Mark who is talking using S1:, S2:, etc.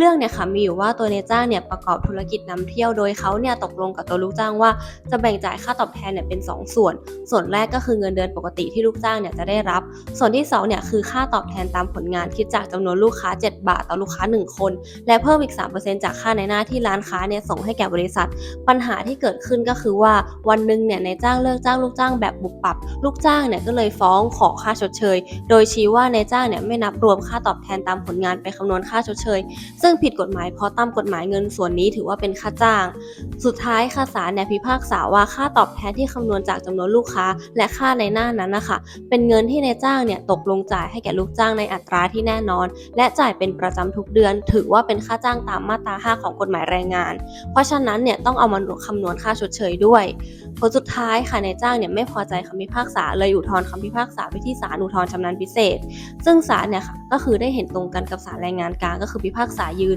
S1: เรื่องเนี่ยค่ะมีอยู่ว่าตัวนายจ้างเนี่ยประกอบธุรกิจนำเที่ยวโดยเขาเนี่ยตกลงกับตัวลูกจ้างว่าจะแบ่งจ่ายค่าตอบแทนเนี่ยเป็น 2 ส่วน ส่วนแรกก็คือเงินเดือนปกติที่ลูกจ้างเนี่ยจะได้รับ ส่วนที่2เนี่ยคือค่าตอบแทนตามผลงานคิดจากจำนวนลูกค้า 7 บาทต่อลูกค้า 1 คน และเพิ่มอีก 3%จากค่าในหน้าที่ร้านค้าเนี่ยส่งให้แก่บริษัท ปัญหาที่เกิดขึ้นก็คือว่าวันหนึ่งเนี่ยนายจ้างเลิกจ้างลูกจ้างแบบบุกปับ ลูกจ้างเนี่ยก็เลยฟ้องขอค่าชดเชย โดยชี้ว่านายจ้างเนี่ยไม่นับรวมค่าตอบแทนตามผลงานไปคำนวณค่าชดเชยซึ่งึ่งผิดกฎหมายเพราะตามกฎหมายเงินส่วนนี้ถือว่าเป็นค่าจ้าง สุดท้ายค่ะศาลเนี่ยพิพากษาว่าค่าตอบแทนที่คำนวณจากจำนวนลูกค้า และค่าในหน้านั้นนะคะ เป็นเงินที่นายจ้างเนี่ยตกลงจ่ายให้แก่ลูกจ้างในอัตราที่แน่นอน และจ่ายเป็นประจำทุกเดือน ถือว่าเป็นค่าจ้างตามมาตรา 5 ของกฎหมายแรงงาน เพราะฉะนั้นเนี่ยต้องเอามาคำนวณค่าชดเชยด้วยผลสุดท้ายค่ะนายจ้างเนี่ยไม่พอใจคำพิพากษาเลยอุทธรณ์คำพิพากษาไปที่ศาลอุทธรณ์ชำนาญพิเศษ ซึ่งศาลเนี่ยค่ะ ก็คือได้เห็นตรงกันกับศาลแรงงานกลางก็คือพิพากษายืน